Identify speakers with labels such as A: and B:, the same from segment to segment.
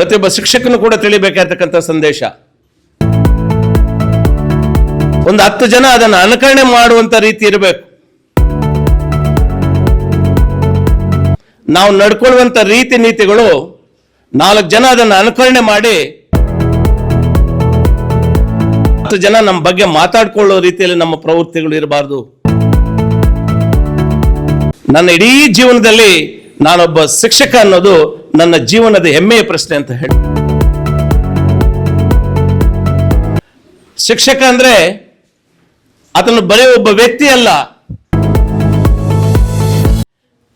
A: ಪ್ರತಿಯೊಬ್ಬ ಶಿಕ್ಷಕನು ಕೂಡ ತಿಳಿಬೇಕಾಗಿರ್ತಕ್ಕಂಥ ಸಂದೇಶ. ಒಂದು ಹತ್ತು ಜನ ಅದನ್ನು ಅನುಕರಣೆ ಮಾಡುವಂತ ರೀತಿ ಇರಬೇಕು. ನಾವು ನಡ್ಕೊಳ್ಳುವಂತ ರೀತಿ ನೀತಿಗಳು ನಾಲ್ಕು ಜನ ಅದನ್ನು ಅನುಕರಣೆ ಮಾಡಿ ಹತ್ತು ಜನ ನಮ್ಮ ಬಗ್ಗೆ ಮಾತಾಡ್ಕೊಳ್ಳೋ ರೀತಿಯಲ್ಲಿ ನಮ್ಮ ಪ್ರವೃತ್ತಿಗಳು ಇರಬಾರ್ದು. ನನ್ನ ಇಡೀ ಜೀವನದಲ್ಲಿ ನಾನೊಬ್ಬ ಶಿಕ್ಷಕ ಅನ್ನೋದು ನನ್ನ ಜೀವನದ ಹೆಮ್ಮೆಯ ಪ್ರಶ್ನೆ ಅಂತ ಹೇಳಿ. ಶಿಕ್ಷಕ ಅಂದ್ರೆ ಅದನ್ನು ಬರೀ ಒಬ್ಬ ವ್ಯಕ್ತಿ ಅಲ್ಲ.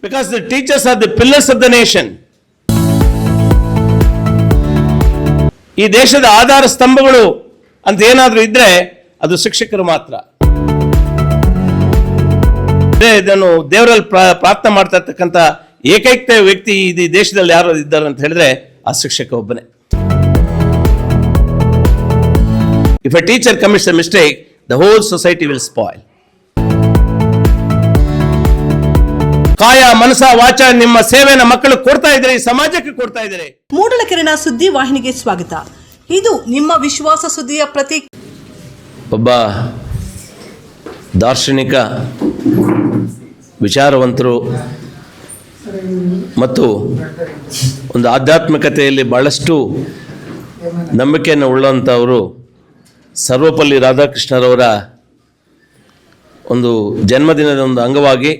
A: Because the teachers are the pillars of the nation ಈ ದೇಶದ ಆಧಾರ ಸ್ತಂಭಗಳು ಅಂತ ಏನಾದರೂ ಇದ್ರೆ ಅದು ಶಿಕ್ಷಕರು ಮಾತ್ರ. ಇದನ್ನು ದೇವರಲ್ಲಿ ಪ್ರಾ- ಪ್ರಾರ್ಥನೆ ಮಾಡ್ತಾ ಇರ್ತಕ್ಕಂಥ ಏಕೈಕ ವ್ಯಕ್ತಿ ಈ ದೇಶದಲ್ಲಿ ಯಾರು ಇದ್ದಾರೆ ಅಂತ ಹೇಳಿದ್ರೆ ಆ ಶಿಕ್ಷಕ ಒಬ್ಬನೇ. If a teacher commits a mistake the whole society will spoil ಕಾಯ ಮನಸ ವಾಚ ನಿಮ್ಮ ಸೇವೆನ ಮಕ್ಕಳು ಕೊಡ್ತಾ ಇದ್ರೆ ಈ ಸಮಾಜಕ್ಕೆ ಕೊಡ್ತಾ ಇದ್ದಾರೆ
B: ಮೂಡಲಕಿರಣ ಸುದ್ದಿ ವಾಹಿನಿಗೆ ಸ್ವಾಗತ. ಇದು ನಿಮ್ಮ ವಿಶ್ವಾಸ ಸುದ್ದಿಯ ಪ್ರತಿ
A: ಒಬ್ಬ ದಾರ್ಶನಿಕ ವಿಚಾರವಂತರು ಮತ್ತು ಒಂದು ಆಧ್ಯಾತ್ಮಿಕತೆಯಲ್ಲಿ ಬಹಳಷ್ಟು ನಂಬಿಕೆಯನ್ನು ಉಳ್ಳಂಥವರು ಸರ್ವಪಲ್ಲಿ ರಾಧಾಕೃಷ್ಣರವರ ಒಂದು ಜನ್ಮದಿನದ ಒಂದು ಅಂಗವಾಗಿ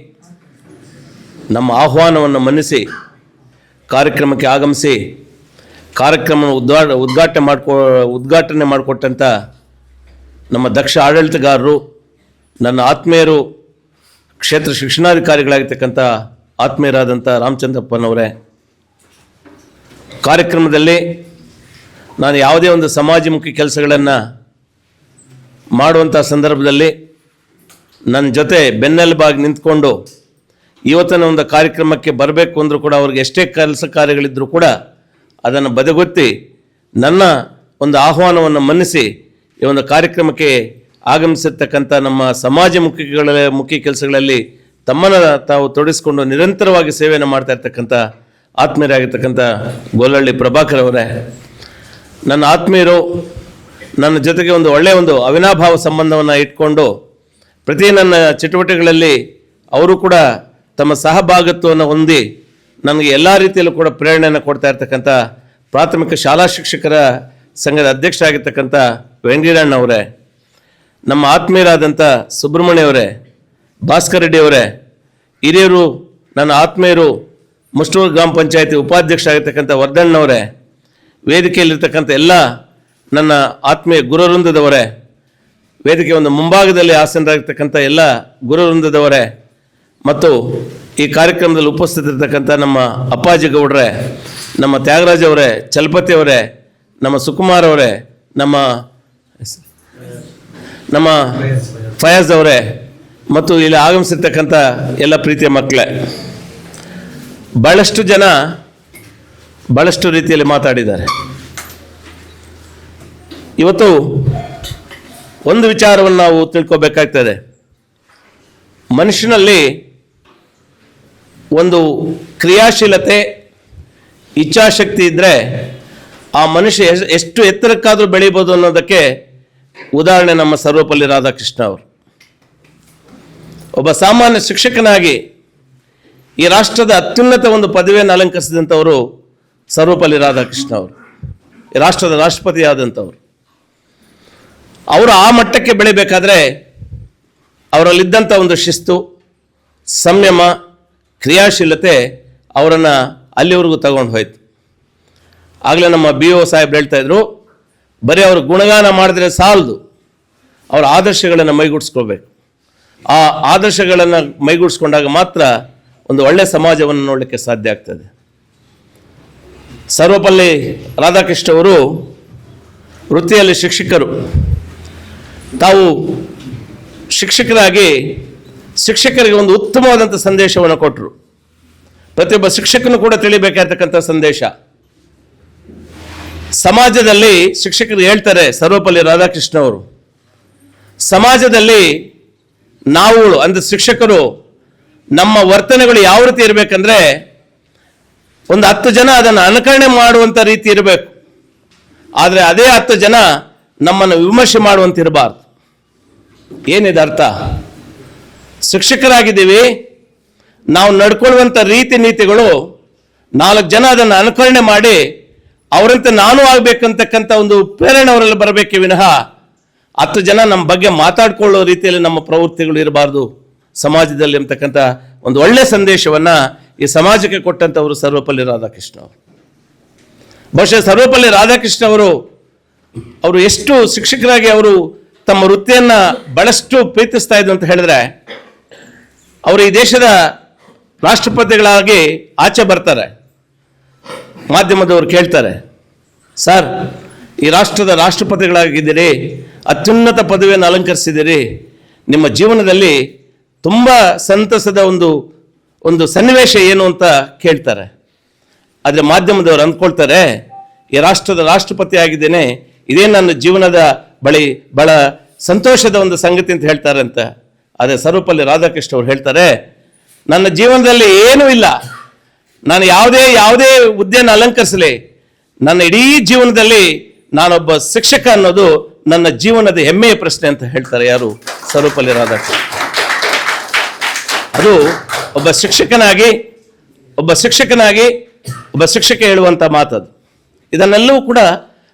A: ನಮ್ಮ ಆಹ್ವಾನವನ್ನು ಮನ್ನಿಸಿ, ಕಾರ್ಯಕ್ರಮಕ್ಕೆ ಆಗಮಿಸಿ ಕಾರ್ಯಕ್ರಮ ಉದ್ವಾ ಉದ್ಘಾಟನೆ ಮಾಡ್ಕೊ, ಉದ್ಘಾಟನೆ ಮಾಡಿಕೊಟ್ಟಂಥ ನಮ್ಮ ದಕ್ಷ ಆಡಳಿತಗಾರರು, ನನ್ನ ಆತ್ಮೀಯರು, ಕ್ಷೇತ್ರ ಶಿಕ್ಷಣಾಧಿಕಾರಿಗಳಾಗಿರ್ತಕ್ಕಂಥ ಆತ್ಮೀಯರಾದಂಥ ರಾಮಚಂದ್ರಪ್ಪನವರೇ, ಕಾರ್ಯಕ್ರಮದಲ್ಲಿ ನಾನು ಯಾವುದೇ ಒಂದು ಸಮಾಜಮುಖಿ ಕೆಲಸಗಳನ್ನು ಮಾಡುವಂಥ ಸಂದರ್ಭದಲ್ಲಿ ನನ್ನ ಜೊತೆ ಬೆನ್ನೆಲುಬಾಗಿ ನಿಂತ್ಕೊಂಡು ಇವತ್ತಿನ ಒಂದು ಕಾರ್ಯಕ್ರಮಕ್ಕೆ ಬರಬೇಕು ಅಂದರೂ ಕೂಡ ಅವ್ರಿಗೆ ಎಷ್ಟೇ ಕೆಲಸ ಕಾರ್ಯಗಳಿದ್ದರೂ ಕೂಡ ಅದನ್ನು ಬದಗೊತ್ತಿ ನನ್ನ ಒಂದು ಆಹ್ವಾನವನ್ನು ಮನ್ನಿಸಿ ಈ ಒಂದು ಕಾರ್ಯಕ್ರಮಕ್ಕೆ ಆಗಮಿಸಿರ್ತಕ್ಕಂಥ ನಮ್ಮ ಸಮಾಜ ಸಮಾಜಮುಖಿಗಳ ಮುಖ್ಯ ಕೆಲಸಗಳಲ್ಲಿ ತಮ್ಮನ್ನು ತಾವು ತೊಡಿಸಿಕೊಂಡು ನಿರಂತರವಾಗಿ ಸೇವೆಯನ್ನು ಮಾಡ್ತಾ ಇರ್ತಕ್ಕಂಥ ಆತ್ಮೀಯರಾಗಿರ್ತಕ್ಕಂಥ ಗೋಲಹಳ್ಳಿ ಪ್ರಭಾಕರ್ ಅವರೇ, ನನ್ನ ಆತ್ಮೀಯರು, ನನ್ನ ಜೊತೆಗೆ ಒಂದು ಒಳ್ಳೆಯ ಒಂದು ಅವಿನಾಭಾವ ಸಂಬಂಧವನ್ನು ಇಟ್ಕೊಂಡು ಪ್ರತಿ ನನ್ನ ಚಟುವಟಿಕೆಗಳಲ್ಲಿ ಅವರು ಕೂಡ ತಮ್ಮ ಸಹಭಾಗತ್ವವನ್ನು ಹೊಂದಿ ನನಗೆ ಎಲ್ಲ ರೀತಿಯಲ್ಲೂ ಕೂಡ ಪ್ರೇರಣೆಯನ್ನು ಕೊಡ್ತಾ ಇರ್ತಕ್ಕಂಥ ಪ್ರಾಥಮಿಕ ಶಾಲಾ ಶಿಕ್ಷಕರ ಸಂಘದ ಅಧ್ಯಕ್ಷರಾಗಿರ್ತಕ್ಕಂಥ ವೆಂಕಟರಣ್ಣ ಅವರೇ ನಮ್ಮ ಆತ್ಮೀಯರಾದಂಥ ಸುಬ್ರಹ್ಮಣ್ಯ ಅವರೇ ಭಾಸ್ಕರ್ ರೆಡ್ಡಿ ಅವರೇ ಹಿರಿಯರು ನನ್ನ ಆತ್ಮೀಯರು ಮುಸ್ಟೂರು ಗ್ರಾಮ ಪಂಚಾಯತಿ ಉಪಾಧ್ಯಕ್ಷರಾಗಿರ್ತಕ್ಕಂಥ ವರ್ಧಣ್ಣವರೇ ವೇದಿಕೆಯಲ್ಲಿರ್ತಕ್ಕಂಥ ಎಲ್ಲ ನನ್ನ ಆತ್ಮೀಯ ಗುರುವೃಂದದವರೇ ವೇದಿಕೆ ಒಂದು ಮುಂಭಾಗದಲ್ಲಿ ಆಸನರಾಗಿರ್ತಕ್ಕಂಥ ಎಲ್ಲ ಗುರುವೃಂದದವರೇ ಮತ್ತು ಈ ಕಾರ್ಯಕ್ರಮದಲ್ಲಿ ಉಪಸ್ಥಿತಿರ್ತಕ್ಕಂಥ ನಮ್ಮ ಅಪ್ಪಾಜಿ ಗೌಡ್ರೆ ನಮ್ಮ ತ್ಯಾಗರಾಜ್ ಅವರೇ ಚಲಪತಿ ಅವರೇ ನಮ್ಮ ಸುಕುಮಾರ್ ಅವರೇ ನಮ್ಮ ನಮ್ಮ ಫಯಾಜ್ ಅವರೇ ಮತ್ತು ಇಲ್ಲಿ ಆಗಮಿಸಿರ್ತಕ್ಕಂಥ ಎಲ್ಲ ಪ್ರೀತಿಯ ಮಕ್ಕಳೇ, ಬಹಳಷ್ಟು ಜನ ಬಹಳಷ್ಟು ರೀತಿಯಲ್ಲಿ ಮಾತಾಡಿದ್ದಾರೆ. ಇವತ್ತು ಒಂದು ವಿಚಾರವನ್ನು ನಾವು ತಿಳ್ಕೊಬೇಕಾಗ್ತದೆ. ಮನುಷ್ಯನಲ್ಲಿ ಒಂದು ಕ್ರಿಯಾಶೀಲತೆ, ಇಚ್ಛಾಶಕ್ತಿ ಇದ್ದರೆ ಆ ಮನುಷ್ಯ ಎಷ್ಟು ಎತ್ತರಕ್ಕಾದರೂ ಬೆಳೀಬೋದು ಅನ್ನೋದಕ್ಕೆ ಉದಾಹರಣೆ ನಮ್ಮ ಸರ್ವಪಲ್ಲಿ ರಾಧಾಕೃಷ್ಣ ಅವರು. ಒಬ್ಬ ಸಾಮಾನ್ಯ ಶಿಕ್ಷಕನಾಗಿ ಈ ರಾಷ್ಟ್ರದ ಅತ್ಯುನ್ನತ ಒಂದು ಪದವಿಯನ್ನು ಅಲಂಕರಿಸಿದಂಥವರು ಸರ್ವಪಲ್ಲಿ ರಾಧಾಕೃಷ್ಣ ಅವರು, ಈ ರಾಷ್ಟ್ರದ ರಾಷ್ಟ್ರಪತಿ ಆದಂಥವ್ರು ಅವರು ಆ ಮಟ್ಟಕ್ಕೆ ಬೆಳಿಬೇಕಾದ್ರೆ ಅವರಲ್ಲಿದ್ದಂಥ ಒಂದು ಶಿಸ್ತು, ಸಂಯಮ, ಕ್ರಿಯಾಶೀಲತೆ ಅವರನ್ನು ಅಲ್ಲಿವರೆಗೂ ತಗೊಂಡು ಹೋಯ್ತು. ಆಗಲೇ ನಮ್ಮ ಬಿ ಒ ಸಾಹೇಬ್ ಹೇಳ್ತಾ ಇದ್ರು, ಬರೀ ಅವರು ಗುಣಗಾನ ಮಾಡಿದ್ರೆ ಸಾಲದು, ಅವರ ಆದರ್ಶಗಳನ್ನು ಮೈಗೂಡಿಸ್ಕೋಬೇಕು ಆ ಆದರ್ಶಗಳನ್ನು ಮೈಗೂಡಿಸ್ಕೊಂಡಾಗ ಮಾತ್ರ ಒಂದು ಒಳ್ಳೆಯ ಸಮಾಜವನ್ನು ನೋಡಲಿಕ್ಕೆ ಸಾಧ್ಯ ಆಗ್ತದೆ. ಸರ್ವಪಲ್ಲಿ ರಾಧಾಕೃಷ್ಣ ಅವರು ವೃತ್ತಿಯಲ್ಲಿ ಶಿಕ್ಷಕರು. ತಾವು ಶಿಕ್ಷಕರಾಗಿ ಶಿಕ್ಷಕರಿಗೆ ಒಂದು ಉತ್ತಮವಾದಂಥ ಸಂದೇಶವನ್ನು ಕೊಟ್ಟರು ಪ್ರತಿಯೊಬ್ಬ ಶಿಕ್ಷಕನು ಕೂಡ ತಿಳಿಬೇಕಾಗತಕ್ಕಂಥ ಸಂದೇಶ. ಸಮಾಜದಲ್ಲಿ ಶಿಕ್ಷಕರು ಹೇಳ್ತಾರೆ ಸರ್ವಪಲ್ಲಿ ರಾಧಾಕೃಷ್ಣ ಅವರು. ಸಮಾಜದಲ್ಲಿ ನಾವುಗಳು, ಅಂದರೆ ಶಿಕ್ಷಕರು, ನಮ್ಮ ವರ್ತನೆಗಳು ಯಾವ ರೀತಿ ಇರಬೇಕಂದ್ರೆ, ಒಂದು ಹತ್ತು ಜನ ಅದನ್ನು ಅನುಕರಣೆ ಮಾಡುವಂಥ ರೀತಿ ಇರಬೇಕು. ಆದರೆ ಅದೇ ಹತ್ತು ಜನ ನಮ್ಮನ್ನು ವಿಮರ್ಶೆ ಮಾಡುವಂತಿರಬಾರ್ದು ಏನಿದೆ ಅರ್ಥ? ಶಿಕ್ಷಕರಾಗಿದ್ದೀವಿ, ನಾವು ನಡ್ಕೊಳ್ಳುವಂಥ ರೀತಿ ನೀತಿಗಳು, ನಾಲ್ಕು ಜನ ಅದನ್ನು ಅನುಕರಣೆ ಮಾಡಿ, ಅವರಂತೆ ನಾನು ಆಗ್ಬೇಕಂತಕ್ಕಂಥ ಒಂದು ಪ್ರೇರಣೆ ಅವರಲ್ಲಿ ಬರಬೇಕೆ ವಿನಃ ಹತ್ತು ಜನ ನಮ್ಮ ಬಗ್ಗೆ ಮಾತಾಡ್ಕೊಳ್ಳೋ ರೀತಿಯಲ್ಲಿ ನಮ್ಮ ಪ್ರವೃತ್ತಿಗಳು ಇರಬಾರ್ದು. ಸಮಾಜದಲ್ಲಿ ಅಂತಕ್ಕಂಥ ಒಂದು ಒಳ್ಳೆ ಸಂದೇಶವನ್ನ ಈ ಸಮಾಜಕ್ಕೆ ಕೊಟ್ಟಂಥವರು ಸರ್ವಪಲ್ಲಿ ರಾಧಾಕೃಷ್ಣ ಅವರು. ಬಹುಶಃ ಸರ್ವಪಲ್ಲಿ ರಾಧಾಕೃಷ್ಣ ಅವರು ಅವರು ಎಷ್ಟು ಶಿಕ್ಷಕರಾಗಿ ಅವರು ತಮ್ಮ ವೃತ್ತಿಯನ್ನ ಬಹಳಷ್ಟು ಪ್ರೀತಿಸ್ತಾ ಇದ್ರು ಅಂತ ಹೇಳಿದ್ರೆ, ಅವರು ಈ ದೇಶದ ರಾಷ್ಟ್ರಪತಿಗಳಾಗಿ ಆಚೆ ಬರ್ತಾರೆ. ಮಾಧ್ಯಮದವರು ಕೇಳ್ತಾರೆ, ಸರ್, ಈ ರಾಷ್ಟ್ರದ ರಾಷ್ಟ್ರಪತಿಗಳಾಗಿದ್ದೀರಿ ಅತ್ಯುನ್ನತ ಪದವಿಯನ್ನು ಅಲಂಕರಿಸಿದಿರಿ ನಿಮ್ಮ ಜೀವನದಲ್ಲಿ ತುಂಬ ಸಂತಸದ ಒಂದು ಒಂದು ಸನ್ನಿವೇಶ ಏನು ಅಂತ ಕೇಳ್ತಾರೆ. ಆದರೆ ಮಾಧ್ಯಮದವರು ಅಂದ್ಕೊಳ್ತಾರೆ, ಈ ರಾಷ್ಟ್ರದ ರಾಷ್ಟ್ರಪತಿ ಆಗಿದ್ದೇನೆ, ಇದೇ ನನ್ನ ಜೀವನದ ಬಳಿ ಬಹಳ ಸಂತೋಷದ ಒಂದು ಸಂಗತಿ ಅಂತ ಹೇಳ್ತಾರೆ ಅಂತ. ಆದರೆ ಸರ್ವಪಲ್ಲಿ ರಾಧಾಕೃಷ್ಣ ಅವರು ಹೇಳ್ತಾರೆ, ನನ್ನ ಜೀವನದಲ್ಲಿ ಏನೂ ಇಲ್ಲ. ನಾನು ಯಾವುದೇ ಯಾವುದೇ ಹುದ್ದೆಯನ್ನು ಅಲಂಕರಿಸಲಿ. ನನ್ನ ಇಡೀ ಜೀವನದಲ್ಲಿ ನಾನೊಬ್ಬ ಶಿಕ್ಷಕ ಅನ್ನೋದು ನನ್ನ ಜೀವನದ ಹೆಮ್ಮೆಯ ಪ್ರಶ್ನೆ ಅಂತ ಹೇಳ್ತಾರೆ ಯಾರು? ಸರ್ವಪಲ್ಲಿ ರಾಧಾಕೃಷ್ಣ ಅದು ಒಬ್ಬ ಶಿಕ್ಷಕನಾಗಿ ಒಬ್ಬ ಶಿಕ್ಷಕನಾಗಿ, ಒಬ್ಬ ಶಿಕ್ಷಕ ಹೇಳುವಂಥ ಮಾತದು. ಇದನ್ನೆಲ್ಲವೂ ಕೂಡ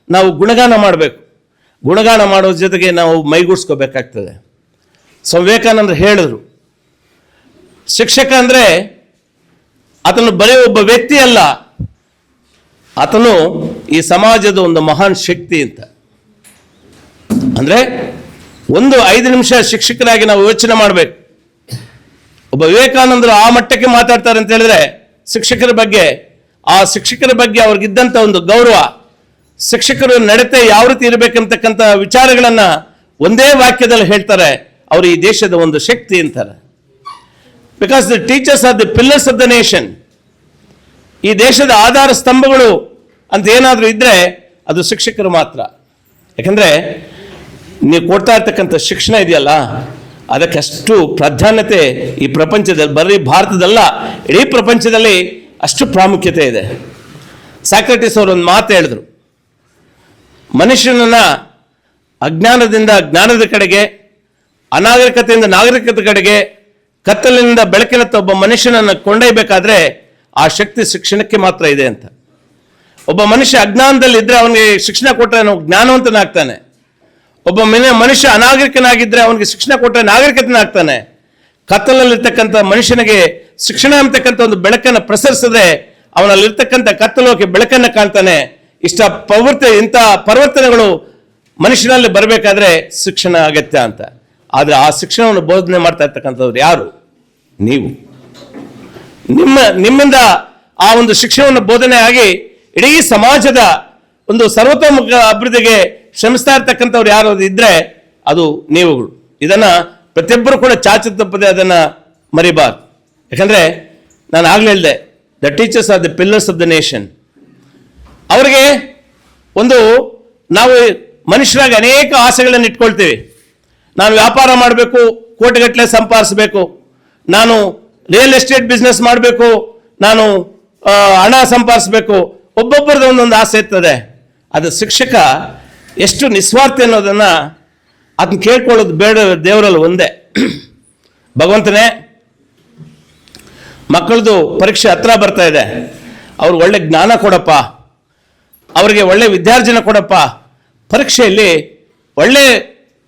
A: ನಾವು ಗುಣಗಾನ ಮಾಡಬೇಕು. ಗುಣಗಾನ ಮಾಡೋ ಜೊತೆಗೆ ನಾವು ಮೈಗೂಡಿಸ್ಕೋಬೇಕಾಗ್ತದೆ. ಸ್ವಾಮಿ ವಿವೇಕಾನಂದರು ಹೇಳಿದ್ರು, ಶಿಕ್ಷಕ ಅಂದರೆ ಆತನು ಬರೀ ಒಬ್ಬ ವ್ಯಕ್ತಿ ಅಲ್ಲ, ಆತನು ಈ ಸಮಾಜದ ಒಂದು ಮಹಾನ್ ಶಕ್ತಿ ಅಂತ. ಅಂದ್ರೆ ಒಂದು ಐದು ನಿಮಿಷ ಶಿಕ್ಷಕರಾಗಿ ನಾವು ಯೋಚನೆ ಮಾಡಬೇಕು. ಒಬ್ಬ ವಿವೇಕಾನಂದರು ಆ ಮಟ್ಟಕ್ಕೆ ಮಾತಾಡ್ತಾರೆ ಅಂತ ಹೇಳಿದ್ರೆ ಶಿಕ್ಷಕರ ಬಗ್ಗೆ, ಆ ಶಿಕ್ಷಕರ ಬಗ್ಗೆ ಅವ್ರಿಗಿದ್ದಂಥ ಒಂದು ಗೌರವ, ಶಿಕ್ಷಕರು ನಡತೆ ಯಾವ ರೀತಿ ಇರಬೇಕಂತಕ್ಕಂಥ ವಿಚಾರಗಳನ್ನ ಒಂದೇ ವಾಕ್ಯದಲ್ಲಿ ಹೇಳ್ತಾರೆ, ಅವರು ಈ ದೇಶದ ಒಂದು ಶಕ್ತಿ ಅಂತಾರೆ. Because the teachers are the pillars of the nation ಈ ದೇಶದ ಆಧಾರ ಸ್ತಂಭಗಳು ಅಂತ ಏನಾದರೂ ಇದ್ದರೆ ಅದು ಶಿಕ್ಷಕರು ಮಾತ್ರ. ಯಾಕಂದ್ರೆ ನೀವು ಕೊಡ್ತಾ ಇರ್ತಕ್ಕಂಥ ಶಿಕ್ಷಣ ಇದೆಯಲ್ಲ, ಅದಕ್ಕೆ ಅಷ್ಟು ಪ್ರಾಧಾನ್ಯತೆ ಈ ಪ್ರಪಂಚದಲ್ಲಿ, ಬರೀ ಭಾರತದಲ್ಲ, ಇಡೀ ಪ್ರಪಂಚದಲ್ಲಿ ಅಷ್ಟು ಪ್ರಾಮುಖ್ಯತೆ ಇದೆ. ಸಾಕ್ರೆಟಿಸ್ ಅವರು ಒಂದು ಮಾತು ಹೇಳಿದ್ರು, ಮನುಷ್ಯನನ್ನು ಅಜ್ಞಾನದಿಂದ, ಜ್ಞಾನದ ಕಡೆಗೆ, ಅನಾಗರಿಕತೆಯಿಂದ ನಾಗರಿಕತೆ ಕಡೆಗೆ, ಕತ್ತಲಿನಿಂದ ಬೆಳಕಿನತ್ತ ಒಬ್ಬ ಮನುಷ್ಯನನ್ನು ಕೊಂಡೊಯ್ಯಬೇಕಾದ್ರೆ ಆ ಶಕ್ತಿ ಶಿಕ್ಷಣಕ್ಕೆ ಮಾತ್ರ ಇದೆ ಅಂತ. ಒಬ್ಬ ಮನುಷ್ಯ ಅಜ್ಞಾನದಲ್ಲಿ ಇದ್ರೆ ಅವನಿಗೆ ಶಿಕ್ಷಣ ಕೊಟ್ಟರೆ ಅವನು ಜ್ಞಾನವಂತನಾಗ್ತಾನೆ. ಒಬ್ಬ ಮನೆ ಮನುಷ್ಯ ಅನಾಗರಿಕನಾಗಿದ್ರೆ ಅವನಿಗೆ ಶಿಕ್ಷಣ ಕೊಟ್ಟರೆ ನಾಗರಿಕತನಾಗ್ತಾನೆ. ಕತ್ತಲಲ್ಲಿರ್ತಕ್ಕಂಥ ಮನುಷ್ಯನಿಗೆ ಶಿಕ್ಷಣ ಅಂತಕ್ಕಂಥ ಒಂದು ಬೆಳಕನ್ನು ಪ್ರಸರಿಸಿದ್ರೆ ಅವನಲ್ಲಿರ್ತಕ್ಕಂಥ ಕತ್ತಲೋಕೆ ಬೆಳಕನ್ನು ಕಾಣ್ತಾನೆ. ಇಷ್ಟ ಪ್ರವೃತ್ತಿ ಇಂಥ ಪರಿವರ್ತನೆಗಳು ಮನುಷ್ಯನಲ್ಲಿ ಬರಬೇಕಾದ್ರೆ ಶಿಕ್ಷಣ ಅಗತ್ಯ ಅಂತ. ಆದರೆ ಆ ಶಿಕ್ಷಣವನ್ನು ಬೋಧನೆ ಮಾಡ್ತಾ ಇರ್ತಕ್ಕಂಥವ್ರು ಯಾರು? ನೀವು. ನಿಮ್ಮ ನಿಮ್ಮಿಂದ ಆ ಒಂದು ಶಿಕ್ಷಣವನ್ನು ಬೋಧನೆ ಆಗಿ ಇಡೀ ಸಮಾಜದ ಒಂದು ಸರ್ವತೋಮುಖ ಅಭಿವೃದ್ಧಿಗೆ ಶ್ರಮಿಸ್ತಾ ಇರ್ತಕ್ಕಂಥವ್ರು ಯಾರು ಇದ್ರೆ ಅದು ನೀವುಗಳು. ಇದನ್ನ ಪ್ರತಿಯೊಬ್ಬರು ಕೂಡ ಚಾಚು ತಪ್ಪದೆ ಅದನ್ನ ಮರಿಬಾರ್ದು. ಯಾಕಂದ್ರೆ ನಾನು ಆಗ್ಲೇ ಹೇಳಿದೆ the teachers are the pillars of the nation ಅವರಿಗೆ ಒಂದು ನಾವು ಮನುಷ್ಯರಾಗಿ ಅನೇಕ ಆಸೆಗಳನ್ನು ಇಟ್ಕೊಳ್ತೀವಿ. ನಾನು ವ್ಯಾಪಾರ ಮಾಡಬೇಕು, ಕೋಟಿಗಟ್ಟಲೆ ಸಂಪಾದಿಸಬೇಕು, ನಾನು ರಿಯಲ್ ಎಸ್ಟೇಟ್ ಬಿಸ್ನೆಸ್ ಮಾಡಬೇಕು, ನಾನು ಹಣ ಸಂಪಾದಿಸಬೇಕು ಒಬ್ಬೊಬ್ಬರದ ಒಂದೊಂದು ಆಸೆ ಇರ್ತದೆ. ಅದು ಶಿಕ್ಷಕ ಎಷ್ಟು ನಿಸ್ವಾರ್ಥ ಅನ್ನೋದನ್ನು ಅದನ್ನ ಕೇಳ್ಕೊಳ್ಳೋದು ಬೇಡ, ದೇವರಲ್ಲಿ ಒಂದೇ. ಭಗವಂತನೇ, ಮಕ್ಕಳದು ಪರೀಕ್ಷೆ ಹತ್ರ ಬರ್ತಾ ಇದೆ. ಅವ್ರಿಗೆ ಒಳ್ಳೆ ಜ್ಞಾನ ಕೊಡಪ್ಪ. ಅವರಿಗೆ ಒಳ್ಳೆ ವಿದ್ಯಾರ್ಜನ ಕೊಡಪ್ಪ. ಪರೀಕ್ಷೆಯಲ್ಲಿ ಒಳ್ಳೆ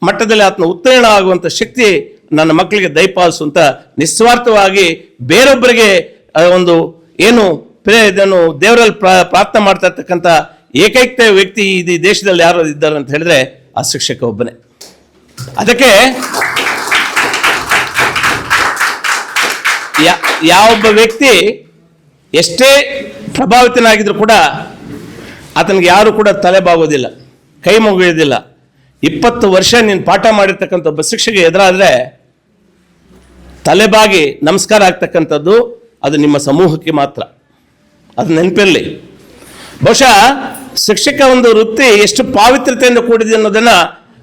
A: ಮಟ್ಟದಲ್ಲಿ ಆತನ ಉತ್ತೀರ್ಣ ಆಗುವಂಥ ಶಕ್ತಿ ನನ್ನ ಮಕ್ಕಳಿಗೆ ದಯಪಾಲಿಸು ಅಂತ ನಿಸ್ವಾರ್ಥವಾಗಿ ಬೇರೊಬ್ಬರಿಗೆ ಒಂದು ಏನು ಇದನ್ನು ದೇವರಲ್ಲಿ ಪ್ರಾ- ಪ್ರಾರ್ಥನೆ ಮಾಡ್ತಾ ಇರ್ತಕ್ಕಂಥ ಏಕೈಕ ವ್ಯಕ್ತಿ ಈ ದೇಶದಲ್ಲಿ ಯಾರು ಇದ್ದಾರೆ ಅಂತ ಹೇಳಿದ್ರೆ ಆ ಶಿಕ್ಷಕ ಒಬ್ಬನೇ. ಅದಕ್ಕೆ ಯಾವೊಬ್ಬ ವ್ಯಕ್ತಿ ಎಷ್ಟೇ ಪ್ರಭಾವಿತನಾಗಿದ್ರು ಕೂಡ ಆತನಿಗೆ ಯಾರು ಕೂಡ ತಲೆ ಬಾಗೋದಿಲ್ಲ, ಕೈ ಮುಗಿಯೋದಿಲ್ಲ. ಇಪ್ಪತ್ತು ವರ್ಷ ನೀನು ಪಾಠ ಮಾಡಿರ್ತಕ್ಕಂಥ ಒಬ್ಬ ಶಿಕ್ಷಕ ಎದುರಾದ್ರೆ ತಲೆಬಾಗಿ ನಮಸ್ಕಾರ ಆಗ್ತಕ್ಕಂಥದ್ದು ಅದು ನಿಮ್ಮ ಸಮೂಹಕ್ಕೆ ಮಾತ್ರ. ಅದು ನೆನಪಿರಲಿ. ಬಹುಶಃ ಶಿಕ್ಷಕ ಒಂದು ವೃತ್ತಿ ಎಷ್ಟು ಪಾವಿತ್ರತೆಯಿಂದ ಕೂಡಿದೆ ಅನ್ನೋದನ್ನ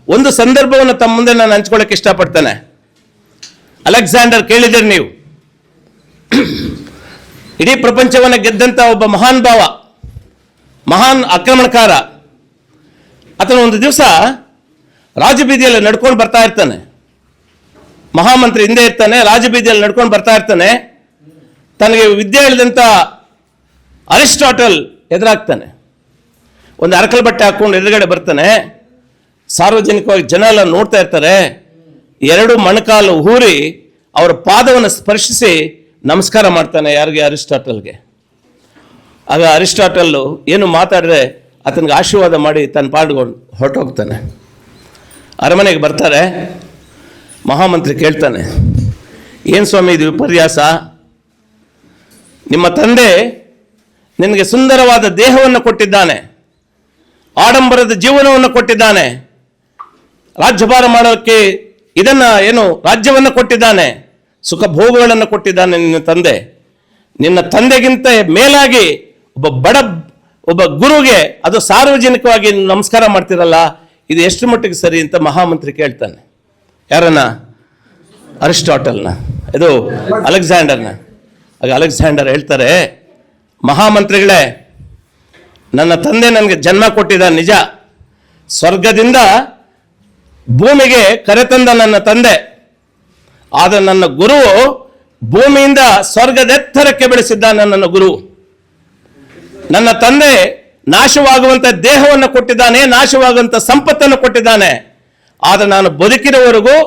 A: ಒಂದು ಸಂದರ್ಭವನ್ನು ತಮ್ಮ ಮುಂದೆ ನಾನು ಹಂಚ್ಕೊಳ್ಳೋಕೆ ಇಷ್ಟಪಡ್ತೇನೆ. ಅಲೆಕ್ಸಾಂಡರ್ ಕೇಳಿದಿರಿ ನೀವು. ಇಡೀ ಪ್ರಪಂಚವನ್ನು ಗೆದ್ದಂಥ ಒಬ್ಬ ಮಹಾನ್ ಭಾವ, ಮಹಾನ್ ಆಕ್ರಮಣಕಾರ. ಆತನ ಒಂದು ದಿವಸ ರಾಜಬೀದಿಯಲ್ಲಿ ನಡ್ಕೊಂಡು ಬರ್ತಾ ಇರ್ತಾನೆ. ಮಹಾಮಂತ್ರಿ ಹಿಂದೆ ಇರ್ತಾನೆ, ರಾಜಬೀದಿಯಲ್ಲಿ ನಡ್ಕೊಂಡು ಬರ್ತಾ ಇರ್ತಾನೆ. ತನಗೆ ವಿದ್ಯೆ ಹೇಳಿದಂಥ ಅರಿಸ್ಟಾಟಲ್ ಎದುರಾಗ್ತಾನೆ. ಒಂದು ಅರಕಲ್ ಬಟ್ಟೆ ಹಾಕೊಂಡು ಎದುರುಗಡೆ ಬರ್ತಾನೆ. ಸಾರ್ವಜನಿಕವಾಗಿ ಜನ ಎಲ್ಲ ನೋಡ್ತಾ ಇರ್ತಾರೆ. ಎರಡು ಮಣಕಾಲು ಹೂರಿ ಅವರ ಪಾದವನ್ನು ಸ್ಪರ್ಶಿಸಿ ನಮಸ್ಕಾರ ಮಾಡ್ತಾನೆ ಯಾರಿಗೆ? ಅರಿಸ್ಟಾಟಲ್ಗೆ. ಆಗ ಅರಿಸ್ಟಾಟಲ್ಲು ಏನು ಮಾತಾಡಿದ್ರೆ ಆತನಿಗೆ ಆಶೀರ್ವಾದ ಮಾಡಿ ತನ್ನ ಪಾಡ್ಕೊಂಡು ಹೊರಟೋಗ್ತಾನೆ. ಅರಮನೆಗೆ ಬರ್ತಾರೆ. ಮಹಾಮಂತ್ರಿ ಕೇಳ್ತಾನೆ, ಏನು ಸ್ವಾಮಿ ಇದು ವಿಪರ್ಯಾಸ? ನಿಮ್ಮ ತಂದೆ ನಿನಗೆ ಸುಂದರವಾದ ದೇಹವನ್ನು ಕೊಟ್ಟಿದ್ದಾನೆ. ಆಡಂಬರದ ಜೀವನವನ್ನು ಕೊಟ್ಟಿದ್ದಾನೆ. ರಾಜ್ಯಭಾರ ಮಾಡೋಕ್ಕೆ ಇದನ್ನ ಏನು ರಾಜ್ಯವನ್ನು ಕೊಟ್ಟಿದ್ದಾನೆ. ಸುಖ ಭೋಗಗಳನ್ನು ಕೊಟ್ಟಿದ್ದಾನೆ ನಿನ್ನ ತಂದೆ. ನಿನ್ನ ತಂದೆಗಿಂತ ಮೇಲಾಗಿ ಒಬ್ಬ ಬಡ ಒಬ್ಬ ಗುರುಗೆ ಅದು ಸಾರ್ವಜನಿಕವಾಗಿ ನಮಸ್ಕಾರ ಮಾಡ್ತಿರಲ್ಲ, ಇದು ಎಷ್ಟು ಮಟ್ಟಿಗೆ ಸರಿ ಅಂತ ಮಹಾಮಂತ್ರಿ ಕೇಳ್ತಾನೆ. ಯಾರನ್ನ? ಅರಿಸ್ಟಾಟಲ್ನ. ಇದು ಅಲೆಕ್ಸಾಂಡರ್ನ. ಹಾಗೆ ಅಲೆಕ್ಸಾಂಡರ್ ಹೇಳ್ತಾರೆ, ಮಹಾಮಂತ್ರಿಗಳೇ ನನ್ನ ತಂದೆ ನನಗೆ ಜನ್ಮ ಕೊಟ್ಟಿದ ನಿಜ. ಸ್ವರ್ಗದಿಂದ ಭೂಮಿಗೆ ಕರೆತಂದ ನನ್ನ ತಂದೆ. ಆದರೆ ನನ್ನ ಗುರು ಭೂಮಿಯಿಂದ ಸ್ವರ್ಗದೆತ್ತರಕ್ಕೆ ಬೆಳೆಸಿದ್ದ ನನ್ನ ಗುರು. ನನ್ನ ತಂದೆ ನಾಶವಾಗುವಂತ ದೇಹವನ್ನು ಕೊಟ್ಟಿದ್ದಾನೆ, ನಾಶವಾಗುವಂತ ಸಂಪತ್ತನ್ನು ಕೊಟ್ಟಿದ್ದಾನೆ. ಆದರೆ ನಾನು ಬದುಕಿರೋವರೆಗೂ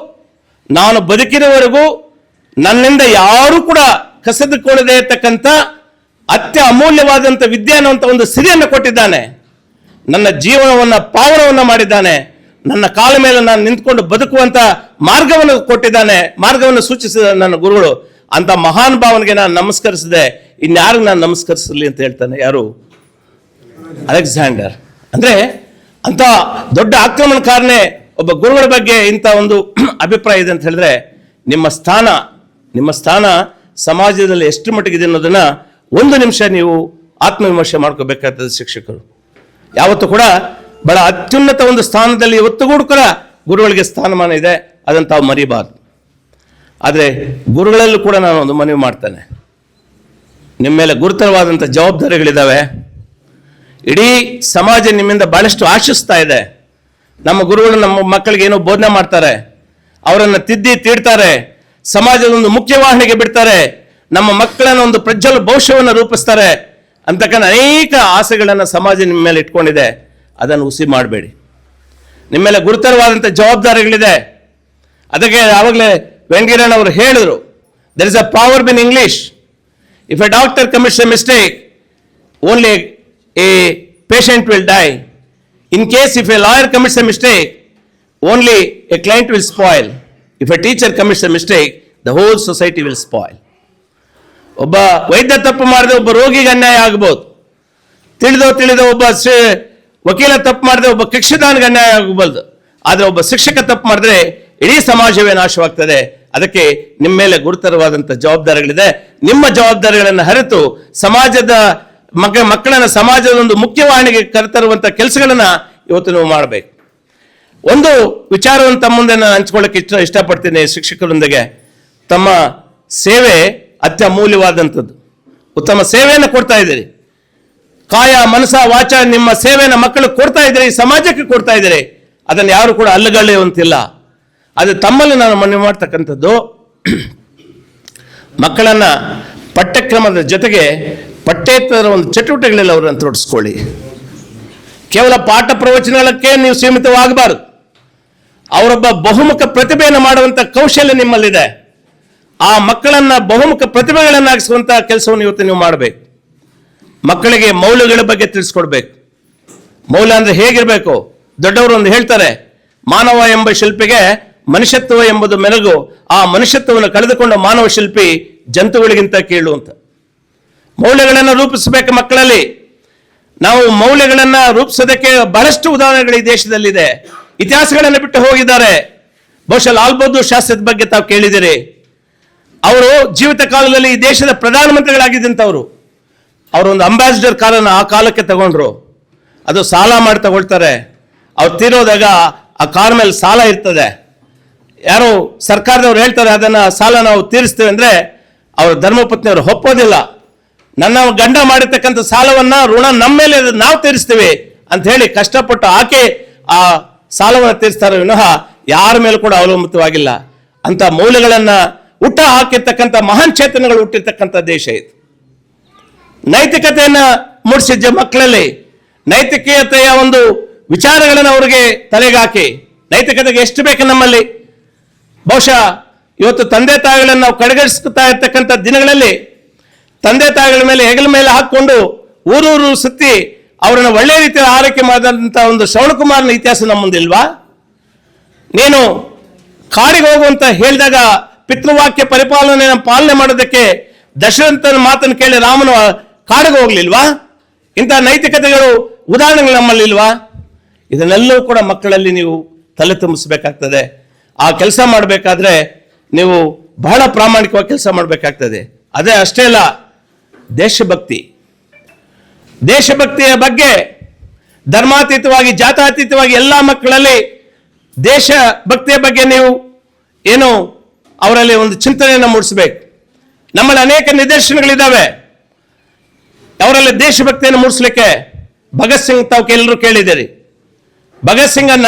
A: ನಾನು ಬದುಕಿರೋವರೆಗೂ ನನ್ನಿಂದ ಯಾರೂ ಕೂಡ ಕಸಿದುಕೊಳ್ಳದೇ ಇರ್ತಕ್ಕಂಥ ಅತ್ಯ ಅಮೂಲ್ಯವಾದಂಥ ವಿದ್ಯೆ ಅನ್ನುವಂಥ ಒಂದು ಸಿರಿಯನ್ನು ಕೊಟ್ಟಿದ್ದಾನೆ. ನನ್ನ ಜೀವನವನ್ನು, ಪಾವನವನ್ನು ಮಾಡಿದ್ದಾನೆ. ನನ್ನ ಕಾಲ ಮೇಲೆ ನಾನು ನಿಂತ್ಕೊಂಡು ಬದುಕುವಂಥ ಮಾರ್ಗವನ್ನು ಕೊಟ್ಟಿದ್ದಾನೆ. ಮಾರ್ಗವನ್ನು ಸೂಚಿಸಿದ ನನ್ನ ಗುರುಗಳು, ಅಂತ ಮಹಾನ್ ಭಾವನೆಗೆ ನಾನು ನಮಸ್ಕರಿಸಿದೆ. ಇನ್ಯಾರಿಗೆ ನಾನು ನಮಸ್ಕರಿಸಲಿ ಅಂತ ಹೇಳ್ತಾನೆ. ಯಾರು? ಅಲೆಕ್ಸಾಂಡರ್. ಅಂದ್ರೆ ಅಂತ ದೊಡ್ಡ ಆಕ್ರಮಣಕಾರನೇ ಒಬ್ಬ ಗುರುಗಳ ಬಗ್ಗೆ ಇಂಥ ಒಂದು ಅಭಿಪ್ರಾಯ ಇದೆ ಅಂತ ಹೇಳಿದ್ರೆ, ನಿಮ್ಮ ಸ್ಥಾನ ನಿಮ್ಮ ಸ್ಥಾನ ಸಮಾಜದಲ್ಲಿ ಎಷ್ಟು ಮಟ್ಟಿಗಿದೆ ಅನ್ನೋದನ್ನ ಒಂದು ನಿಮಿಷ ನೀವು ಆತ್ಮವಿಮರ್ಶೆ ಮಾಡ್ಕೋಬೇಕಾಗ್ತದೆ ಶಿಕ್ಷಕರು. ಯಾವತ್ತೂ ಕೂಡ ಬಹಳ ಅತ್ಯುನ್ನತ ಒಂದು ಸ್ಥಾನದಲ್ಲಿ ಇವತ್ತು ಕೂಡ ಗುರುಗಳಿಗೆ ಸ್ಥಾನಮಾನ ಇದೆ, ಅದನ್ನು ತಾವು ಮರಿಬಾರ್ದು. ಆದರೆ ಗುರುಗಳಲ್ಲೂ ಕೂಡ ನಾನು ಒಂದು ಮನವಿ ಮಾಡ್ತೇನೆ. ನಿಮ್ಮ ಮೇಲೆ ಗುರುತರವಾದಂಥ ಜವಾಬ್ದಾರಿಗಳಿದ್ದಾವೆ. ಇಡೀ ಸಮಾಜ ನಿಮ್ಮಿಂದ ಬಹಳಷ್ಟು ಆಶಿಸ್ತಾ ಇದೆ. ನಮ್ಮ ಗುರುಗಳು ನಮ್ಮ ಮಕ್ಕಳಿಗೆ ಏನೋ ಬೋಧನೆ ಮಾಡ್ತಾರೆ. ಅವರನ್ನು ತಿದ್ದಿ ತೀಡ್ತಾರೆ. ಸಮಾಜದ ಒಂದು ಮುಖ್ಯ ಮುಖ್ಯವಾಹಿನಿಗೆ ಬಿಡ್ತಾರೆ. ನಮ್ಮ ಮಕ್ಕಳನ್ನ ಒಂದು ಪ್ರಜ್ವಲ ಭವಿಷ್ಯವನ್ನು ರೂಪಿಸ್ತಾರೆ ಅಂತಕ್ಕಂಥ ಅನೇಕ ಆಸೆಗಳನ್ನು ಸಮಾಜ ನಿಮ್ಮ ಮೇಲೆ ಇಟ್ಕೊಂಡಿದೆ. ಅದನ್ನು ಹುಸಿ ಮಾಡಬೇಡಿ. ನಿಮ್ಮ ಮೇಲೆ ಗುರುತರವಾದಂಥ ಜವಾಬ್ದಾರಿಗಳಿದೆ. ಅದಕ್ಕೆ ಆವಾಗಲೇ ವೆಂಕಯ್ಯಣ್ಣ ಅವರು ಹೇಳಿದರು there is a proverb in English if a doctor commits a mistake only a patient will die in case if a lawyer commits a mistake only a client will spoil. If a teacher commits a mistake the whole society will spoil. ಒಬ್ಬ ವೈದ್ಯ ತಪ್ಪು ಮಾಡಿದ ಒಬ್ಬ ರೋಗಿಗೆ ಅನ್ಯಾಯ ಆಗಬಹುದು ತಿಳಿದೋ ತಿಳಿದೋ ಒಬ್ಬ ವಕೀಲ ತಪ್ಪು ಮಾಡಿದ್ರೆ ಒಬ್ಬ ಕಕ್ಷಿದಾನಿಗೆ ಅನ್ಯಾಯ ಆಗಬಲ್ದು ಆದರೆ ಒಬ್ಬ ಶಿಕ್ಷಕ ತಪ್ಪು ಮಾಡಿದ್ರೆ ಇಡೀ ಸಮಾಜವೇ ನಾಶವಾಗ್ತದೆ. ಅದಕ್ಕೆ ನಿಮ್ಮ ಮೇಲೆ ಗುರುತರವಾದಂಥ ಜವಾಬ್ದಾರಿಗಳಿದೆ. ನಿಮ್ಮ ಜವಾಬ್ದಾರಿಗಳನ್ನು ಹರಿತು ಸಮಾಜದ ಮಗ, ಮಕ್ಕಳನ್ನ ಸಮಾಜದ ಒಂದು ಮುಖ್ಯವಾಹಿನಿಗೆ ಕರೆತರುವಂಥ ಕೆಲಸಗಳನ್ನ ಇವತ್ತು ನೀವು ಮಾಡಬೇಕು. ಒಂದು ವಿಚಾರವನ್ನು ತಮ್ಮ ಮುಂದೆ ನಾನು ಹಂಚ್ಕೊಳ್ಳೋಕೆ ಇಷ್ಟ, ಇಷ್ಟಪಡ್ತೀನಿ ಶಿಕ್ಷಕರೊಂದಿಗೆ. ತಮ್ಮ ಸೇವೆ ಅತ್ಯಮೂಲ್ಯವಾದಂಥದ್ದು. ಉತ್ತಮ ಸೇವೆಯನ್ನು ಕೊಡ್ತಾ ಇದ್ದೀರಿ. ಕಾಯ ಮನಸ ವಾಚ, ನಿಮ್ಮ ಸೇವೆಯನ್ನು ಮಕ್ಕಳು ಕೊಡ್ತಾ ಇದ್ದೀರಿ ಸಮಾಜಕ್ಕೆ ಕೊಡ್ತಾ ಇದ್ದೀರಿ. ಅದನ್ನು ಯಾರು ಕೂಡ ಅಲ್ಲಗಳೆಯುವಂತಿಲ್ಲ ಅದು ತಮ್ಮಲ್ಲಿ ನಾನು ಮನವಿ ಮಾಡ್ತಕ್ಕಂಥದ್ದು. ಮಕ್ಕಳನ್ನ ಪಠ್ಯಕ್ರಮದ ಜೊತೆಗೆ ಪಠ್ಯೇತರ ಒಂದು ಚಟುವಟಿಕೆಗಳಲ್ಲಿ ಅವರನ್ನು ತೊಡಗಿಸ್ಕೊಳ್ಳಿ. ಕೇವಲ ಪಾಠ ಪ್ರವಚನಗಳಕ್ಕೆ ನೀವು ಸೀಮಿತವಾಗಬಾರದು. ಅವರೊಬ್ಬ ಬಹುಮುಖ ಪ್ರತಿಭೆಯನ್ನು ಮಾಡುವಂತ ಕೌಶಲ್ಯ ನಿಮ್ಮಲ್ಲಿದೆ. ಆ ಮಕ್ಕಳನ್ನ ಬಹುಮುಖ ಪ್ರತಿಭೆಗಳನ್ನಾಗಿಸುವಂತ ಕೆಲಸವನ್ನು ಇವತ್ತು ನೀವು ಮಾಡಬೇಕು. ಮಕ್ಕಳಿಗೆ ಮೌಲ್ಯಗಳ ಬಗ್ಗೆ ತಿಳಿಸ್ಕೊಡ್ಬೇಕು. ಮೌಲ್ಯ ಅಂದ್ರೆ ಹೇಗಿರಬೇಕು? ದೊಡ್ಡವರು ಒಂದು ಹೇಳ್ತಾರೆ, ಮಾನವ ಎಂಬ ಶಿಲ್ಪಿಗೆ ಮನುಷ್ಯತ್ವ ಎಂಬುದು ಮೆರಗು ಆ ಮನುಷ್ಯತ್ವವನ್ನು ಕಳೆದುಕೊಂಡ ಮಾನವ ಶಿಲ್ಪಿ ಜಂತುಗಳಿಗಿಂತ ಕೀಳು ಅಂತ. ಮೌಲ್ಯಗಳನ್ನು ರೂಪಿಸಬೇಕು ಮಕ್ಕಳಲ್ಲಿ. ನಾವು ಮೌಲ್ಯಗಳನ್ನ ರೂಪಿಸೋದಕ್ಕೆ ಬಹಳಷ್ಟು ಉದಾಹರಣೆಗಳು ಈ ದೇಶದಲ್ಲಿದೆ. ಇತಿಹಾಸಗಳನ್ನು ಬಿಟ್ಟು ಹೋಗಿದ್ದಾರೆ. ಬಹುಶಃ ಲಾಲ್ ಬಹದ್ದೂರ್ ಶಾಸ್ತ್ರದ ಬಗ್ಗೆ ತಾವು ಕೇಳಿದಿರಿ. ಅವರು ಜೀವಿತ ಕಾಲದಲ್ಲಿ ಈ ದೇಶದ ಪ್ರಧಾನಮಂತ್ರಿಗಳಾಗಿದ್ದಂಥವ್ರು. ಅವರೊಂದು ಅಂಬಾಸಿಡರ್ ಕಾರನ್ನು ಆ ಕಾಲಕ್ಕೆ ತಗೊಂಡ್ರು. ಅದು ಸಾಲ ಮಾಡಿ ತಗೊಳ್ತಾರೆ. ಅವ್ರು ತೀರೋದಾಗ ಆ ಕಾರ್ ಮೇಲೆ ಸಾಲ ಇರ್ತದೆ. ಯಾರು ಸರ್ಕಾರದವ್ರು ಹೇಳ್ತಾರೆ, ಅದನ್ನು ಸಾಲ ನಾವು ತೀರಿಸ್ತೇವೆ ಅಂದರೆ ಅವ್ರ ಧರ್ಮಪತ್ನಿಯವರು ಒಪ್ಪೋದಿಲ್ಲ. ನನ್ನ ಗಂಡ ಮಾಡಿರ್ತಕ್ಕಂಥ ಸಾಲವನ್ನು ಋಣ ನಮ್ಮ ಮೇಲೆ ನಾವು ತೀರಿಸ್ತೀವಿ ಅಂತ ಹೇಳಿ ಕಷ್ಟಪಟ್ಟು ಆಕೆ ಆ ಸಾಲವನ್ನು ತೀರಿಸ್ತಾರೆ ವಿನಃ ಯಾರ ಮೇಲೆ ಕೂಡ ಅವಲಂಬಿತವಾಗಿಲ್ಲ. ಅಂತ ಮೌಲ್ಯಗಳನ್ನ ಹುಟ್ಟ ಹಾಕಿರ್ತಕ್ಕಂಥ ಮಹಾನ್ ಚೇತನಗಳು ಹುಟ್ಟಿರ್ತಕ್ಕಂಥ ದೇಶ ಇದು. ನೈತಿಕತೆಯನ್ನ ಮೂಡಿಸಿದ್ದ ಮಕ್ಕಳಲ್ಲಿ ನೈತಿಕತೆಯ ಒಂದು ವಿಚಾರಗಳನ್ನು ಅವರಿಗೆ ತಲೆಗಾಕಿ ನೈತಿಕತೆಗೆ ಎಷ್ಟು ಬೇಕು ನಮ್ಮಲ್ಲಿ? ಬಹುಶಃ ಇವತ್ತು ತಂದೆ ತಾಯಿಗಳನ್ನು ನಾವು ಕಡೆಗಣಿಸ್ತಾ ಇರ್ತಕ್ಕಂಥ ದಿನಗಳಲ್ಲಿ ತಂದೆ ತಾಯಿಗಳ ಮೇಲೆ, ಹೆಗಲ ಮೇಲೆ ಹಾಕೊಂಡು ಊರೂರು ಸುತ್ತಿ ಅವರನ್ನು ಒಳ್ಳೆ ರೀತಿಯ ಆರೈಕೆ ಮಾಡಿದಂಥ ಒಂದು ಶ್ರವಣಕುಮಾರನ ಇತಿಹಾಸ ನಮ್ಮ ಮುಂದಿಲ್ವಾ ನೀನು ಕಾಡಿಗೆ ಹೋಗುವಂತ ಹೇಳಿದಾಗ ಪಿತೃವಾಕ್ಯ ಪರಿಪಾಲನೆಯನ್ನು ಪಾಲನೆ ಮಾಡೋದಕ್ಕೆ ದಶರಥನ ಮಾತನ್ನು ಕೇಳಿ ರಾಮನು ಕಾಡಿಗೆ ಹೋಗ್ಲಿಲ್ವಾ? ಇಂತಹ ನೈತಿಕತೆಗಳು, ಉದಾಹರಣೆಗಳು ನಮ್ಮಲ್ಲಿಲ್ವಾ? ಇದನ್ನೆಲ್ಲವೂ ಕೂಡ ಮಕ್ಕಳಲ್ಲಿ ನೀವು ತಲೆ ತುಂಬಿಸಬೇಕಾಗ್ತದೆ. ಆ ಕೆಲಸ ಮಾಡಬೇಕಾದ್ರೆ ನೀವು ಬಹಳ ಪ್ರಾಮಾಣಿಕವಾಗಿ ಕೆಲಸ ಮಾಡಬೇಕಾಗ್ತದೆ. ಅದೇ ಅಷ್ಟೇ ಅಲ್ಲ, ದೇಶಭಕ್ತಿ. ದೇಶಭಕ್ತಿಯ ಬಗ್ಗೆ ಧರ್ಮಾತೀತವಾಗಿ, ಜಾತಾತೀತವಾಗಿ ಎಲ್ಲ ಮಕ್ಕಳಲ್ಲಿ ದೇಶ ಭಕ್ತಿಯ ಬಗ್ಗೆ ನೀವು ಏನು ಅವರಲ್ಲಿ ಒಂದು ಚಿಂತನೆಯನ್ನು ಮೂಡಿಸಬೇಕು. ನಮ್ಮಲ್ಲಿ ಅನೇಕ ನಿದರ್ಶನಗಳಿದ್ದಾವೆ. ಅವರಲ್ಲಿ ದೇಶಭಕ್ತಿಯನ್ನು ಮೂಡಿಸ್ಲಿಕ್ಕೆ ಭಗತ್ ಸಿಂಗ್ ತಾವು ಎಲ್ಲರೂ ಕೇಳಿದ್ದೀರಿ. ಭಗತ್ ಸಿಂಗ್ ಅನ್ನ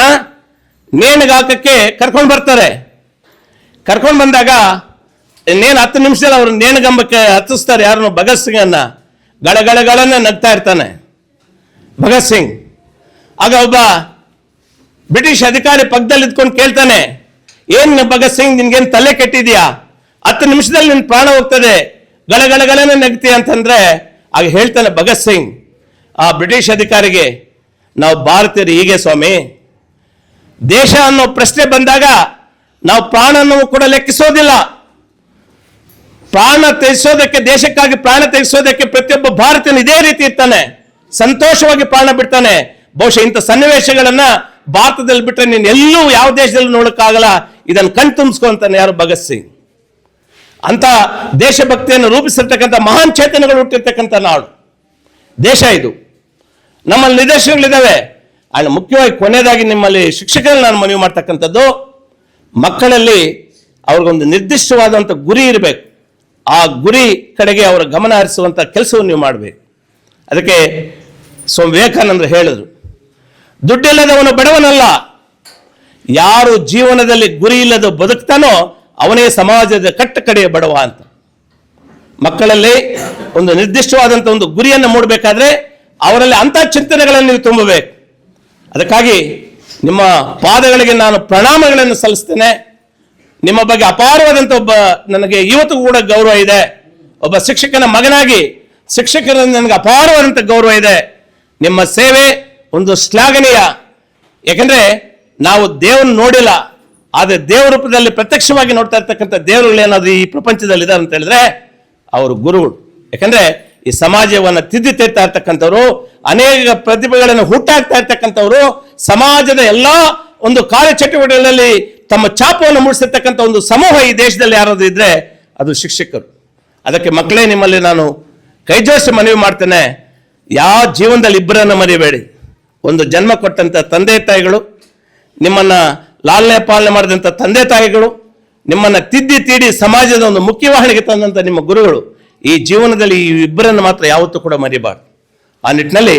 A: ನೇಣಿಗಾಕಕ್ಕೆ ಕರ್ಕೊಂಡು ಬರ್ತಾರೆ. ಕರ್ಕೊಂಡು ಬಂದಾಗ ನೇಣು ಹತ್ತು ನಿಮಿಷದಲ್ಲಿ ಅವ್ರು ನೇಣುಗಂಬಕ್ಕೆ ಹತ್ತಿಸ್ತಾರೆ. ಯಾರನ್ನು ಭಗತ್ ಸಿಂಗ್ ಅನ್ನ ಗಳಗಳಗಳನ್ನ ನಗ್ತಾ ಇರ್ತಾನೆ ಭಗತ್ ಸಿಂಗ್. ಆಗ ಒಬ್ಬ ಬ್ರಿಟಿಷ್ ಅಧಿಕಾರಿ ಪಕ್ಕದಲ್ಲಿ ಇದ್ಕೊಂಡು ಕೇಳ್ತಾನೆ ಏನ್ ಭಗತ್ ಸಿಂಗ್ ನಿನ್ಗೇನ್ ತಲೆ ಕೆಟ್ಟಿದ್ಯಾ? ಹತ್ತು ನಿಮಿಷದಲ್ಲಿ ನಿನ್ ಪ್ರಾಣ ಹೋಗ್ತದೆ. ಗಳಗಳಗಳನ್ನ ನಗ್ತಿ ಅಂತಂದ್ರೆ, ಆಗ ಹೇಳ್ತಾನೆ ಭಗತ್ ಸಿಂಗ್, ಆ ಬ್ರಿಟಿಷ್ ಅಧಿಕಾರಿಗೆ ನಾವು ಭಾರತೀಯರು ಹೀಗೆ ಸ್ವಾಮಿ. ದೇಶ ಅನ್ನೋ ಪ್ರಶ್ನೆ ಬಂದಾಗ ನಾವು ಪ್ರಾಣವನ್ನು ಕೂಡ ಲೆಕ್ಕಿಸೋದಿಲ್ಲ. ಪ್ರಾಣ ತ್ಯಜಿಸೋದಕ್ಕೆ, ದೇಶಕ್ಕಾಗಿ ಪ್ರಾಣ ತೆಗೆಸೋದಕ್ಕೆ ಪ್ರತಿಯೊಬ್ಬ ಭಾರತೀಯನು ಇದೇ ರೀತಿ ಇರ್ತಾನೆ. ಸಂತೋಷವಾಗಿ ಪ್ರಾಣ ಬಿಡ್ತಾನೆ. ಬಹುಶಃ ಇಂಥ ಸನ್ನಿವೇಶಗಳನ್ನ ಭಾರತದಲ್ಲಿ ಬಿಟ್ಟರೆ ನೀನು ಎಲ್ಲೂ ಯಾವ ದೇಶದಲ್ಲಿ ನೋಡಕ್ಕಾಗಲ್ಲ. ಇದನ್ನು ಕಣ್ ತುಂಬಿಸ್ಕೊಂತಾನೆ ಯಾರು ಭಗತ್ ಸಿಂಗ್. ಅಂತ ದೇಶಭಕ್ತಿಯನ್ನು ರೂಪಿಸಿರ್ತಕ್ಕಂಥ ಮಹಾನ್ ಚೇತನಗಳು ಹುಟ್ಟಿರ್ತಕ್ಕಂಥ ನಾಡು. ದೇಶ ಇದು. ನಮ್ಮಲ್ಲಿ ನಿದರ್ಶನಗಳಿದ್ದಾವೆ. ಅಲ್ಲಿ ಮುಖ್ಯವಾಗಿ ಕೊನೆಯದಾಗಿ ನಿಮ್ಮಲ್ಲಿ ಶಿಕ್ಷಕರಲ್ಲಿ ನಾನು ಮನವಿ ಮಾಡ್ತಕ್ಕಂಥದ್ದು, ಮಕ್ಕಳಲ್ಲಿ ಅವ್ರಿಗೊಂದು ನಿರ್ದಿಷ್ಟವಾದಂಥ ಗುರಿ ಇರಬೇಕು. ಆ ಗುರಿ ಕಡೆಗೆ ಅವರ ಗಮನ ಹರಿಸುವಂಥ ಕೆಲಸವನ್ನು ನೀವು ಮಾಡಬೇಕು. ಅದಕ್ಕೆ ಸ್ವಾಮಿ ವಿವೇಕಾನಂದರು ಹೇಳಿದ್ರು, ದುಡ್ಡಿಲ್ಲದವನು ಬಡವನಲ್ಲ. ಯಾರು ಜೀವನದಲ್ಲಿ ಗುರಿ ಇಲ್ಲದ ಬದುಕ್ತಾನೋ ಅವನೇ ಸಮಾಜದ ಕಟ್ಟ ಕಡೆಯ ಬಡವ ಅಂತ. ಮಕ್ಕಳಲ್ಲಿ ಒಂದು ನಿರ್ದಿಷ್ಟವಾದಂಥ ಒಂದು ಗುರಿಯನ್ನು ಮೂಡಬೇಕಾದ್ರೆ ಅವರಲ್ಲಿ ಅಂಥ ಚಿಂತನೆಗಳನ್ನು ನೀವು ತುಂಬಬೇಕು. ಅದಕ್ಕಾಗಿ ನಿಮ್ಮ ಪಾದಗಳಿಗೆ ನಾನು ಪ್ರಣಾಮಗಳನ್ನು ಸಲ್ಲಿಸ್ತೇನೆ. ನಿಮ್ಮ ಬಗ್ಗೆ ಅಪಾರವಾದಂಥ ಒಬ್ಬ ನನಗೆ ಇವತ್ತು ಕೂಡ ಗೌರವ ಇದೆ. ಒಬ್ಬ ಶಿಕ್ಷಕನ ಮಗನಾಗಿ ಶಿಕ್ಷಕರ ನನಗೆ ಅಪಾರವಾದಂಥ ಗೌರವ ಇದೆ. ನಿಮ್ಮ ಸೇವೆ ಒಂದು ಶ್ಲಾಘನೀಯ. ಯಾಕಂದ್ರೆ ನಾವು ದೇವ್ರನ್ನ ನೋಡಿಲ್ಲ, ಆದರೆ ದೇವರ ರೂಪದಲ್ಲಿ ಪ್ರತ್ಯಕ್ಷವಾಗಿ ನೋಡ್ತಾ ಇರ್ತಕ್ಕಂಥ ದೇವರುಗಳು ಏನಾದ್ರು ಈ ಪ್ರಪಂಚದಲ್ಲಿ ಇದ್ದಾರೆ ಅಂತ ಹೇಳಿದ್ರೆ ಅವರು ಗುರುಗಳು. ಯಾಕಂದ್ರೆ ಈ ಸಮಾಜವನ್ನು ತಿದ್ದಿ ತೆತ್ತಾ ಇರ್ತಕ್ಕಂಥವ್ರು, ಅನೇಕ ಪ್ರತಿಭೆಗಳನ್ನು ಹುಟ್ಟಾಗ್ತಾ ಇರ್ತಕ್ಕಂಥವ್ರು, ಸಮಾಜದ ಎಲ್ಲಾ ಒಂದು ಕಾರ್ಯಚಟುವಟಿಕೆಗಳಲ್ಲಿ ತಮ್ಮ ಚಾಪವನ್ನು ಮೂಡಿಸಿರ್ತಕ್ಕಂಥ ಒಂದು ಸಮೂಹ ಈ ದೇಶದಲ್ಲಿ ಯಾರಾದ್ರೂ ಇದ್ರೆ ಅದು ಶಿಕ್ಷಕರು. ಅದಕ್ಕೆ ಮಕ್ಕಳೇ ನಿಮ್ಮಲ್ಲಿ ನಾನು ಕೈಜೋಸಿ ಮನವಿ ಮಾಡ್ತೇನೆ, ಯಾವ ಜೀವನದಲ್ಲಿ ಇಬ್ಬರನ್ನು ಮರಿಬೇಡಿ. ಒಂದು ಜನ್ಮ ಕೊಟ್ಟಂತ ತಂದೆ ತಾಯಿಗಳು ನಿಮ್ಮನ್ನ ಲಾಲನೆ ಪಾಲನೆ ಮಾಡಿದಂಥ ತಂದೆ ತಾಯಿಗಳು, ನಿಮ್ಮನ್ನ ತಿದ್ದಿ ತೀಡಿ ಸಮಾಜದ ಒಂದು ಮುಖ್ಯವಾಹಿನಿಗೆ ತಂದಂಥ ನಿಮ್ಮ ಗುರುಗಳು, ಈ ಜೀವನದಲ್ಲಿ ಈ ಇಬ್ಬರನ್ನು ಮಾತ್ರ ಯಾವತ್ತೂ ಕೂಡ ಮರಿಬಾರ್ದು. ಆ ನಿಟ್ಟಿನಲ್ಲಿ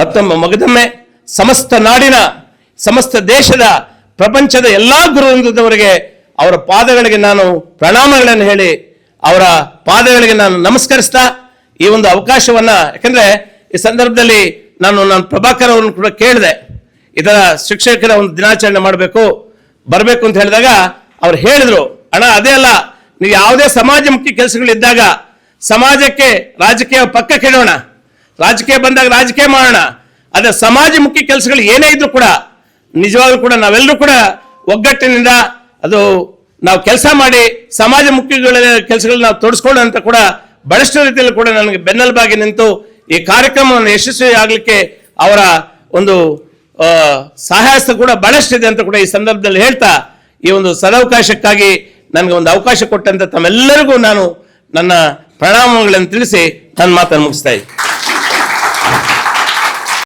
A: ಮತ್ತೊಮ್ಮೆ ಮಗದೊಮ್ಮೆ ಸಮಸ್ತ ನಾಡಿನ, ಸಮಸ್ತ ದೇಶದ, ಪ್ರಪಂಚದ ಎಲ್ಲಾ ಗುರುವೃಂದದವರಿಗೆ ಅವರ ಪಾದಗಳಿಗೆ ನಾನು ಪ್ರಣಾಮಗಳನ್ನು ಹೇಳಿ, ಅವರ ಪಾದಗಳಿಗೆ ನಾನು ನಮಸ್ಕರಿಸ್ತಾ, ಈ ಒಂದು ಅವಕಾಶವನ್ನ, ಯಾಕಂದ್ರೆ ಈ ಸಂದರ್ಭದಲ್ಲಿ ನಾನು ನಾನು ಪ್ರಭಾಕರ್ ಅವರನ್ನು ಕೂಡ ಕೇಳಿದೆ. ಇದರ ಶಿಕ್ಷಕರ ಒಂದು ದಿನಾಚರಣೆ ಮಾಡಬೇಕು, ಬರಬೇಕು ಅಂತ ಹೇಳಿದಾಗ ಅವ್ರು ಹೇಳಿದ್ರು, ಅಣ್ಣ, ಅದೇ ಅಲ್ಲ, ನೀವು ಯಾವುದೇ ಸಮಾಜಮುಖಿ ಕೆಲಸಗಳಿದ್ದಾಗ ಸಮಾಜಕ್ಕೆ ರಾಜಕೀಯ ಪಕ್ಕ ಕೇಳೋಣ ರಾಜಕೀಯ ಬಂದಾಗ ರಾಜಕೀಯ ಮಾಡೋಣ ಅದೇ ಸಮಾಜಮುಖಿ ಕೆಲಸಗಳು ಏನೇ ಇದ್ರು ಕೂಡ, ನಿಜವಾಗ್ಲೂ ಕೂಡ ನಾವೆಲ್ಲರೂ ಕೂಡ ಒಗ್ಗಟ್ಟಿನಿಂದ ಅದು ನಾವು ಕೆಲಸ ಮಾಡಿ ಸಮಾಜ ಸಮಾಜಮುಖಿಗಳ ಕೆಲಸಗಳನ್ನ ನಾವು ತೊಡಸ್ಕೊಳ್ಳೋ ಅಂತ ಕೂಡ ಬಹಳಷ್ಟು ರೀತಿಯಲ್ಲಿ ಕೂಡ ನನಗೆ ಬೆನ್ನೆಲುಬಾಗಿ ನಿಂತು ಈ ಕಾರ್ಯಕ್ರಮವನ್ನು ಯಶಸ್ವಿ ಆಗಲಿಕ್ಕೆ ಅವರ ಒಂದು ಆ, ಸಹಾಯಸ್ತ ಕೂಡ ಬಹಳಷ್ಟಿದೆ ಅಂತ ಕೂಡ ಈ ಸಂದರ್ಭದಲ್ಲಿ ಹೇಳ್ತಾ ಈ ಒಂದು ಸದಾವಕಾಶಕ್ಕಾಗಿ ನನಗೆ ಒಂದು ಅವಕಾಶ ಕೊಟ್ಟಂತ ತಮ್ಮೆಲ್ಲರಿಗೂ ನಾನು ನನ್ನ ಪ್ರಣಾಮಗಳನ್ನು ತಿಳಿಸಿ ನನ್ನ ಮಾತನ್ನು ಮುಗಿಸ್ತಾ ಇದ್ದೀನಿ.